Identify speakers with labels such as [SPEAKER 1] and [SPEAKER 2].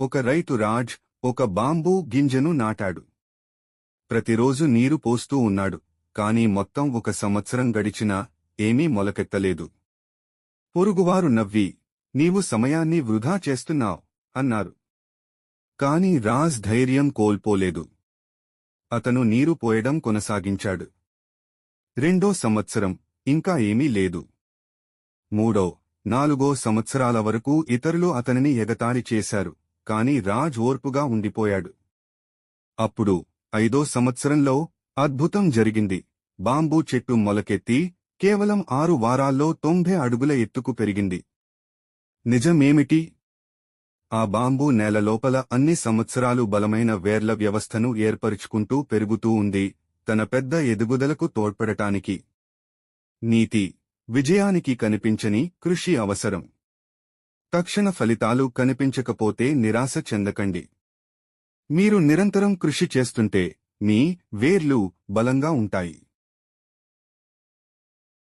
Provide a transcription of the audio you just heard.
[SPEAKER 1] ఒక రైతు రాజ్ ఒక బాంబూ గింజను నాటాడు. ప్రతిరోజు నీరు పోస్తూ ఉన్నాడు కాని మొత్తం ఒక సంవత్సరం గడిచినా ఏమీ మొలకెత్తలేదు. పొరుగువారు నవ్వి నీవు సమయాన్ని వృధా చేస్తున్నావు అన్నారు. కాని రాజ్ ధైర్యం కోల్పోలేదు. అతను నీరు పోయడం కొనసాగించాడు. రెండో సంవత్సరం ఇంకా ఏమీ లేదు. మూడో నాలుగో సంవత్సరాల వరకు ఇతరులు అతనిని ఎగతాళి చేశారు. కాని రాజ్ ఓర్పుగా ఉండిపోయాడు. అప్పుడు ఐదో సంవత్సరంలో అద్భుతం జరిగింది. బాంబూ చెట్టు మొలకెత్తి కేవలం ఆరు వారాల్లో తొంభై అడుగుల ఎత్తుకు పెరిగింది. నిజమేమిటి? ఆ బాంబూ నేల లోపల అన్ని సంవత్సరాలు బలమైన వేర్ల వ్యవస్థను ఏర్పరుచుకుంటూ పెరుగుతూ ఉంది తన పెద్ద ఎదుగుదలకు తోడ్పడటానికి. నీతి విజయానికి కనిపించని కృషి అవసరం. తక్షణ ఫలితాలు కనిపించకపోతే నిరాశ చెందకండి. మీరు నిరంతరం కృషి చేస్తుంటే మీ వేర్లు బలంగా ఉంటాయి.